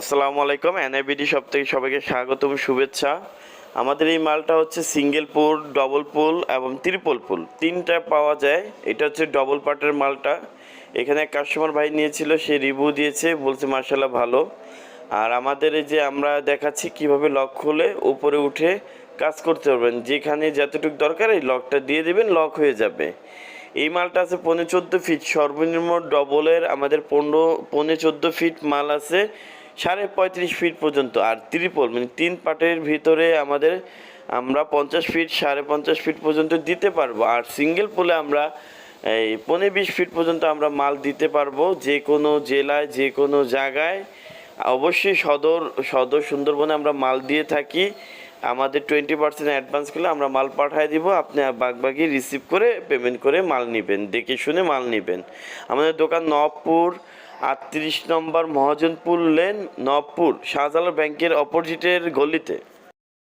আসসালামু আলাইকুম, এনআইবিডি সব থেকে সবাইকে স্বাগতম, শুভেচ্ছা। আমাদের এই মালটা হচ্ছে সিঙ্গেল পুল ডবল পুল এবং ত্রিপল পুল। তিনটা পাওয়া যায়, এটা হচ্ছে ডবল পার্টের মালটা। এখানে কাস্টমার ভাই নিয়েছিল, সে রিভিউ দিয়েছে, বলছে মার্শাল্লাহ ভালো। আর আমাদের এই যে আমরা দেখাচ্ছি কীভাবে লক খুলে উপরে উঠে কাজ করতে পারবেন, যেখানে যতটুকু দরকার এই লকটা দিয়ে দেবেন, লক হয়ে যাবে। এই মালটা আছে পৌনে চোদ্দ ফিট সর্বনিম্ন ডবলের আমাদের পনেরো, পৌনে চোদ্দ ফিট মাল আছে। সাড়ে পঁয়ত্রিশ ফিট পর্যন্ত। আর ত্রিপল মানে তিন পাটের ভিতরে আমাদের আমরা পঞ্চাশ ফিট সাড়ে পঞ্চাশ ফিট পর্যন্ত দিতে পারব। আর সিঙ্গেল পোলে আমরা এই পনেরো বিশ ফিট পর্যন্ত আমরা মাল দিতে পারব। যে কোনো জেলায়, যে কোনো জায়গায়। অবশ্যই সদর সদর সুন্দরবনে আমরা মাল দিয়ে থাকি। আমাদের টোয়েন্টি পার্সেন্ট অ্যাডভান্স করলে আমরা মাল পাঠিয়ে দিব, আপনি বাগবাগি রিসিভ করে পেমেন্ট করে মাল নেবেন, দেখে শুনে মাল নেবেন। আমাদের দোকান নবপুর, আটত্রিশ নম্বর মহাজনপুর লেন নবপুর, শাহজালাল ব্যাংকের অপোজিটের গলিতে।